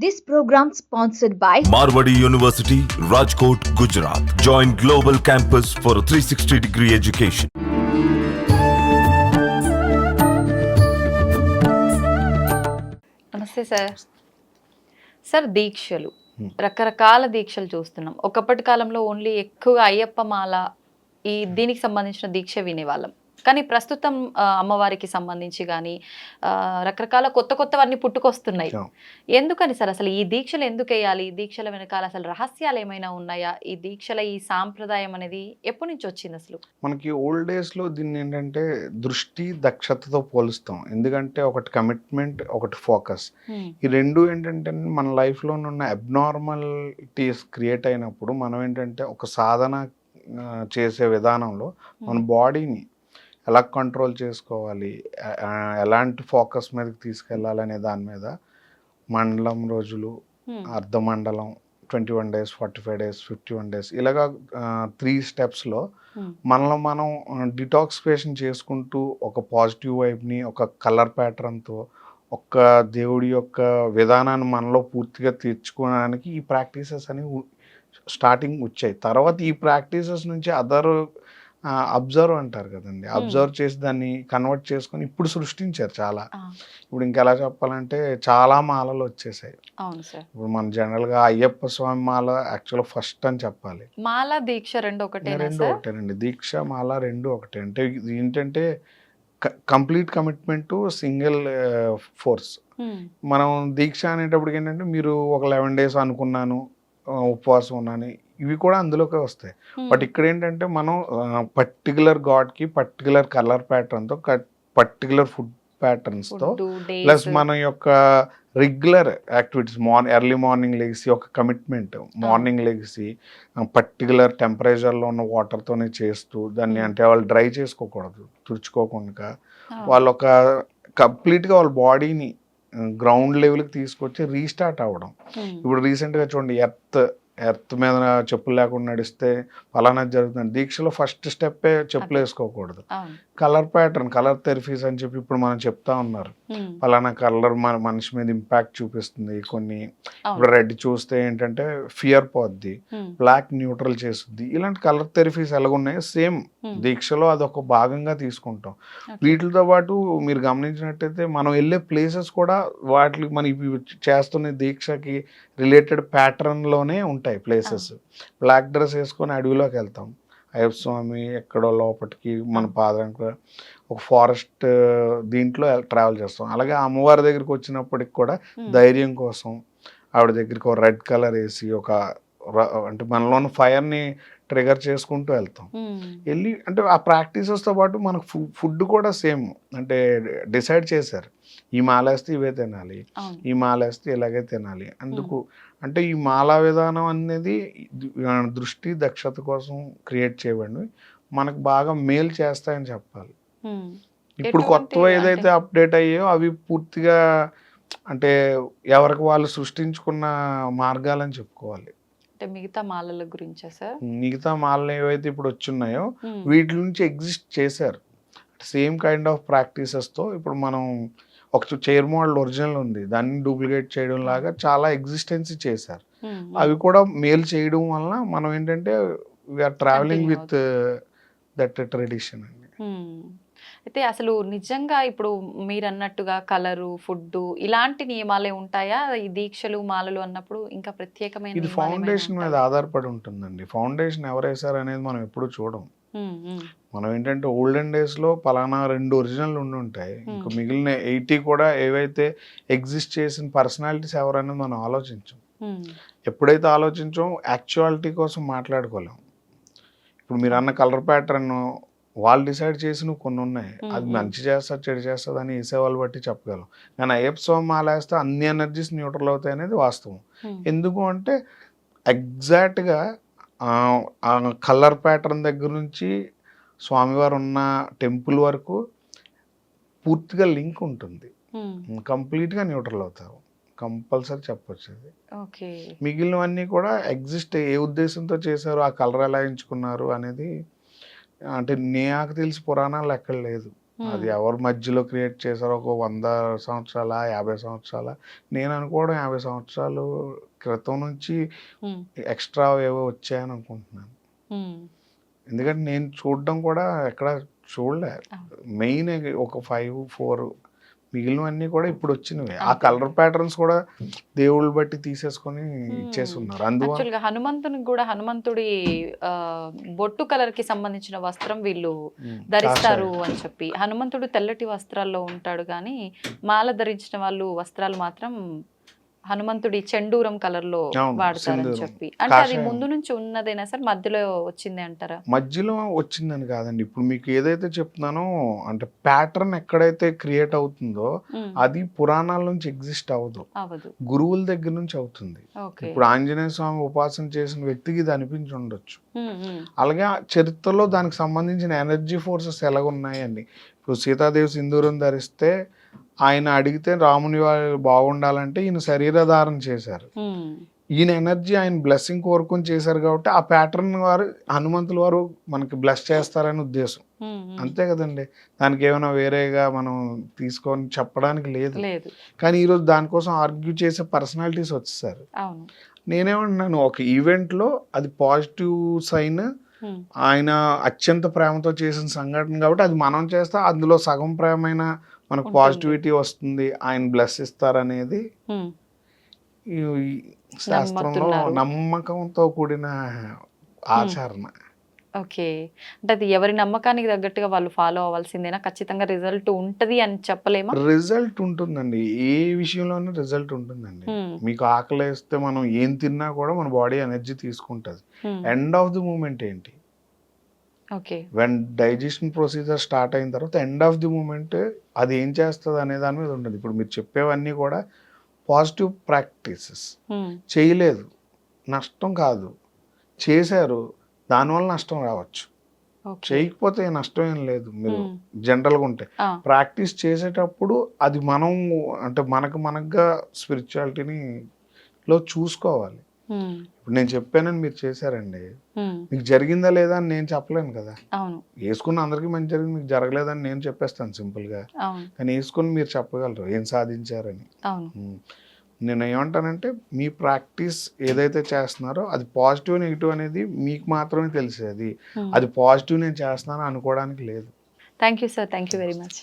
This program sponsored by Marwadi University, Rajkot, Gujarat. Join Global Campus for a 360 degree education. నమస్తే sir sir దీక్షలు రకరకాల దీక్షలు చూస్తున్నాం ఒకప్పటి కాలంలో ఓన్లీ ఎక్కువగా అయ్యప్ప మాల ఈ దీనికి సంబంధించిన దీక్ష వినేవాళ్ళం కానీ ప్రస్తుతం అమ్మవారికి సంబంధించి కానీ రకరకాల కొత్త కొత్తవన్నీ పుట్టుకొస్తున్నాయి. ఎందుకని సార్? అసలు ఈ దీక్షలు ఎందుకు వేయాలి ఈ దీక్షల వెనకాల అసలు రహస్యాలు ఏమైనా ఉన్నాయా? ఈ దీక్షల ఈ సాంప్రదాయం అనేది ఎప్పటి నుంచి వచ్చింది అసలు? మనకి ఓల్డ్ డేస్లో దీన్ని ఏంటంటే దృష్టి దక్షతతో పోలుస్తాం. ఎందుకంటే ఒకటి కమిట్మెంట్ ఒకటి ఫోకస్. ఈ రెండు ఏంటంటే మన లైఫ్లో ఉన్న అబ్నార్మాలిటీస్ క్రియేట్ అయినప్పుడు మనం ఏంటంటే ఒక సాధన చేసే విధానంలో మన బాడీని ఎలా కంట్రోల్ చేసుకోవాలి ఎలాంటి ఫోకస్ మీదకి తీసుకెళ్ళాలనే దాని మీద మండలం రోజులు Hmm. అర్ధమండలం twenty one days forty five days fifty one days ఇలాగా త్రీ స్టెప్స్లో. మనలో మనం డిటాక్సిఫికేషన్ చేసుకుంటూ ఒక పాజిటివ్ వైబ్ని ఒక కలర్ ప్యాటర్న్తో ఒక దేవుడి యొక్క విధానాన్ని మనలో పూర్తిగా తెచ్చుకోవడానికి ఈ ప్రాక్టీసెస్ అనేవి స్టార్టింగ్ వచ్చాయి తర్వాత ఈ ప్రాక్టీసెస్ నుంచి అదర్ అబ్జర్వ్ అంటారు కదండి. అబ్జర్వ్ చేసి దాన్ని కన్వర్ట్ చేసుకొని ఇప్పుడు సృష్టించారు చాలా. ఇప్పుడు ఇంకెలా చెప్పాలంటే చాలా మాలలు వచ్చేసాయి. ఇప్పుడు మన జనరల్గా అయ్యప్ప స్వామి మాల యాక్చువల్ ఫస్ట్ అని చెప్పాలి. మాల దీక్ష రెండు ఒకటేనా రెండు ఒకటేనండి. దీక్ష మాల రెండు ఒకటే. అంటే ఏంటంటే కంప్లీట్ కమిట్మెంట్ సింగిల్ ఫోర్స్. మనం దీక్ష అనేటప్పటికి ఏంటంటే మీరు ఒక లెవెన్ డేస్ అనుకున్నాను ఉపవాసం ఉన్నాను ఇవి కూడా అందులోకే వస్తాయి. బట్ ఇక్కడ ఏంటంటే మనం పర్టికులర్ గాడ్కి పర్టికులర్ కలర్ ప్యాటర్న్తో పర్టికులర్ ఫుడ్ ప్యాటర్న్స్తో. ప్లస్ మన యొక్క regular activities morning early morning లెగిసి ఒక కమిట్మెంట్ మార్నింగ్ లెగిసి పర్టికులర్ టెంపరేచర్లో ఉన్న వాటర్తోనే చేస్తూ దాన్ని. అంటే వాళ్ళు డ్రై చేసుకోకూడదు తుడుచుకోకుండా వాళ్ళు ఒక కంప్లీట్గా వాళ్ళ బాడీని గ్రౌండ్ లెవెల్కి తీసుకొచ్చి రీస్టార్ట్ అవ్వడం. ఇప్పుడు రీసెంట్గా చూడండి ఎర్త్ ఎర్త్ మీద చెప్పులు లేకుండా నడిస్తే ఫలానా జరుగుతుంది. దీక్షలో ఫస్ట్ స్టెప్పే చెప్పులు. వేసుకోకూడదు. కలర్ ప్యాటర్న్ కలర్ థెరపీస్ అని చెప్పి ఇప్పుడు మనం చెప్తా ఉన్నారు. ఫలానా కలర్ మన మనిషి మీద ఇంపాక్ట్ చూపిస్తుంది కొన్ని ఇప్పుడు రెడ్ చూస్తే ఏంటంటే ఫియర్ పోద్ది. బ్లాక్ న్యూట్రల్ చేస్తుంది ఇలాంటి కలర్ థెరపీస్ ఎలాగున్నాయో సేమ్. దీక్షలో అదొక భాగంగా తీసుకుంటాం. వీటితో పాటు మీరు గమనించినట్టయితే మనం వెళ్ళే ప్లేసెస్ కూడా వాటికి మన చేస్తున్న దీక్షకి రిలేటెడ్ ప్యాటర్న్లోనే ఉంటాయి ప్లేసెస్ బ్లాక్ డ్రెస్ వేసుకొని అడవిలోకి వెళ్తాం అయ్యప్ప స్వామి ఎక్కడో లోపలికి మన పాదానికి ఒక ఫారెస్ట్ దీంట్లో ట్రావెల్ చేస్తాం అలాగే అమ్మవారి దగ్గరికి వచ్చినప్పటికి కూడా. ధైర్యం కోసం ఆవిడ దగ్గరికి ఒక రెడ్ కలర్ వేసి ఒక అంటే మనలోని ఫైర్ని ట్రిగర్ చేసుకుంటూ వెళ్తాం. Hmm. వెళ్ళి అంటే ఆ ప్రాక్టీసెస్తో పాటు మనకు ఫుడ్ కూడా సేమ్ అంటే డిసైడ్ చేశారు. ఈ మాల వేస్తే ఇవే తినాలి. ఈ మాల వేస్తే ఇలాగే తినాలి. అందుకు అంటే ఈ మాలా విధానం అనేది దృష్టి దక్షత కోసం క్రియేట్ చేయబడి మనకు బాగా మేలు చేస్తాయని చెప్పాలి. Hmm. ఇప్పుడు కొత్తవి ఏదైతే అప్డేట్ అయ్యాయో అవి పూర్తిగా అంటే ఎవరికి వాళ్ళు సృష్టించుకున్న మార్గాలని చెప్పుకోవాలి. అంటే మిగతా మాలల గురించా సార్ మిగతా మాలలు ఏవైతే ఇప్పుడు వచ్చున్నాయో. వీటి నుంచి ఎగ్జిస్ట్ చేశారు సేమ్ కైండ్ ఆఫ్ ప్రాక్టీసెస్తో ఇప్పుడు మనం ఒక చైర్ మోడల్ ఒరిజినల్ ఉంది దాన్ని డూప్లికేట్ చేయడం లాగా చాలా ఎగ్జిస్టెన్సీ చేశారు. అవి కూడా మేల్ చేయడం వలన మనం ఏంటంటే we're travelling with that tradition అండి. అయితే అసలు నిజంగా ఇప్పుడు మీరు అన్నట్టుగా కలరు ఫుడ్ ఇలాంటి నియమాలే ఉంటాయా ఈ దీక్షలు మాలలు అన్నప్పుడు ఇంకా ప్రత్యేకమైన ఇది ఫౌండేషన్ మీద? ఆధారపడి ఉంటుందండి ఫౌండేషన్ ఎవరు వేశారు అనేది మనం ఎప్పుడు చూడం. మనం ఏంటంటే ఓల్డెన్ డేస్లో పలానా రెండు ఒరిజినల్ ఉండి ఉంటాయి ఇంకా. మిగిలిన ఎయిటీ కూడా ఏవైతే ఎగ్జిస్ట్ చేసిన పర్సనాలిటీస్ ఎవరనేది మనం ఆలోచించాం. ఎప్పుడైతే ఆలోచించాం యాక్చువాలిటీ కోసం మాట్లాడుకోలేం ఇప్పుడు మీరు అన్న కలర్ ప్యాటర్న్ వాళ్ళు డిసైడ్ చేసిన కొన్ని ఉన్నాయి అది. మంచి చేస్తారు చెడు చేస్తుంది అని వేసేవాళ్ళు బట్టి చెప్పగలం. కానీ అయ్యప్ప స్వామి మాల వేస్తే అన్ని ఎనర్జీస్ న్యూట్రల్ అవుతాయి అనేది వాస్తవం. ఎందుకు అంటే ఎగ్జాక్ట్గా కలర్ ప్యాటర్న్ దగ్గర నుంచి స్వామివారు ఉన్న టెంపుల్ వరకు పూర్తిగా లింక్ ఉంటుంది. కంప్లీట్గా న్యూట్రల్ అవుతారు. కంపల్సరీ చెప్పొచ్చు మిగిలినవన్నీ కూడా ఎగ్జిస్ట్ ఏ ఉద్దేశంతో చేశారు ఆ కలర్ ఎలా ఎంచుకున్నారు అనేది అంటే నాకు తెలిసి పురాణాలు ఎక్కడ లేదు. అది ఎవరు మధ్యలో క్రియేట్ చేశారో ఒక వంద సంవత్సరాల యాభై సంవత్సరాల? నేను అనుకోవడం యాభై సంవత్సరాలు క్రితం నుంచి ఎక్స్ట్రా ఏవో వచ్చాయని అనుకుంటున్నాను. ఎందుకంటే నేను చూడడం కూడా ఎక్కడ చూడలే. మెయిన్ ఒక ఫైవ్ ఫోర్ మిగిలినవన్నీ కూడా ఇప్పుడు వచ్చినవి. ఆ. కలర్ ప్యాటర్న్స్ కూడా దేవుళ్ళు బట్టి తీసేసుకొని ఇచ్చేసి ఉన్నారు అందువల్ల హనుమంతునికి కూడా హనుమంతుడి ఆ, బొట్టు కలర్కి సంబంధించిన వస్త్రం వీళ్ళు ధరిస్తారు అని చెప్పి. హనుమంతుడు తెల్లటి వస్త్రాల్లో ఉంటాడు కానీ మాల ధరించిన వాళ్ళు వస్త్రాలు మాత్రం హనుమంతుడి చెండూరం కలర్లో వాడతారని. చెప్పి. అంటే అది. ముందు నుంచి ఉన్నదేనా సార్? మధ్యలో వచ్చింది అంటారా? మధ్యలో వచ్చిందని కాదండి. ఇప్పుడు మీకు ఏదైతే చెప్తున్నానో అంటే ప్యాటర్న్ ఎక్కడైతే క్రియేట్ అవుతుందో అది పురాణాల నుంచి ఎగ్జిస్ట్ అవ్వదు. గురువుల దగ్గర నుంచి అవుతుంది. ఇప్పుడు ఆంజనేయ స్వామి ఉపాసన చేసిన వ్యక్తికి ఇది అనిపించి ఉండొచ్చు. అలాగే చరిత్రలో దానికి సంబంధించిన ఎనర్జీ ఫోర్సెస్ ఎలాగ ఉన్నాయండి ఇప్పుడు సీతాదేవి సింధూరం ధరిస్తే ఆయన అడిగితే రాముని వారు బాగుండాలంటే ఈయన శరీరధారణ చేశారు. ఈయన ఎనర్జీ ఆయన బ్లెస్సింగ్ కోరుకొని చేశారు కాబట్టి ఆ ప్యాటర్న్ వారు హనుమంతుల వారు మనకి బ్లెస్ చేస్తారని ఉద్దేశం. అంతే కదండి. దానికి ఏమైనా వేరేగా మనం తీసుకొని చెప్పడానికి లేదు. కానీ ఈరోజు దానికోసం ఆర్గ్యూ చేసే పర్సనాలిటీస్ వచ్చేసారు. నేనేమంటున్నాను ఒక ఈవెంట్లో అది పాజిటివ్ సైన్ ఆయన అత్యంత ప్రేమతో చేసిన సంఘటన కాబట్టి అది మనం చేస్తే అందులో సగం ప్రేమైన మనకు. పాజిటివిటీ వస్తుంది ఆయన బ్లెస్ ఇస్తారనేది శాస్త్రంలో. నమ్మకంతో కూడిన ఆచరణ ఓకే. అంటే అది ఎవరి నమ్మకానికి తగ్గట్టుగా వాళ్ళు ఫాలో అవ్వాల్సిందేనా? ఖచ్చితంగా రిజల్ట్ ఉంటది అని చెప్పలేమా? రిజల్ట్ ఉంటుందండి. ఏ విషయంలోనూ రిజల్ట్ ఉంటుందండి. మీకు ఆకలి వేస్తే మనం ఏం తిన్నా కూడా మన బాడీ ఎనర్జీ తీసుకుంటుంది. ఎండ్ ఆఫ్ ది మూమెంట్ ఏంటి? Okay. When digestion procedure start అయిన తర్వాత ఎండ్ ఆఫ్ ది మూమెంట్ అది ఏం చేస్తుంది అనే దాని మీద ఉండదు ఇప్పుడు మీరు చెప్పేవన్నీ కూడా పాజిటివ్ ప్రాక్టీసెస్. చేయలేదు. నష్టం కాదు. చేశారు. దానివల్ల నష్టం రావచ్చు. చేయకపోతే నష్టం ఏం లేదు. మీరు జనరల్గా ఉంటే. ప్రాక్టీస్ చేసేటప్పుడు అది మనం అంటే మనకు మనకుగా స్పిరిచువాలిటీని లో చూసుకోవాలి. ఇప్పుడు నేను చెప్పానని మీరు చేశారండి. మీకు జరిగిందా లేదా అని నేను చెప్పలేను కదా. వేసుకున్న అందరికీ మంచి జరిగింది. మీకు జరగలేదని నేను చెప్పేస్తాను సింపుల్గా. కానీ వేసుకుని మీరు చెప్పగలరు. ఏం సాధించారని. నేను ఏమంటానంటే మీ ప్రాక్టీస్ ఏదైతే చేస్తున్నారో అది పాజిటివ్ నెగిటివ్ అనేది మీకు మాత్రమే తెలిసేది. అది పాజిటివ్ నేను చేస్తున్నాను అనుకోవడానికి లేదు. Thank you sir. Thank you very much.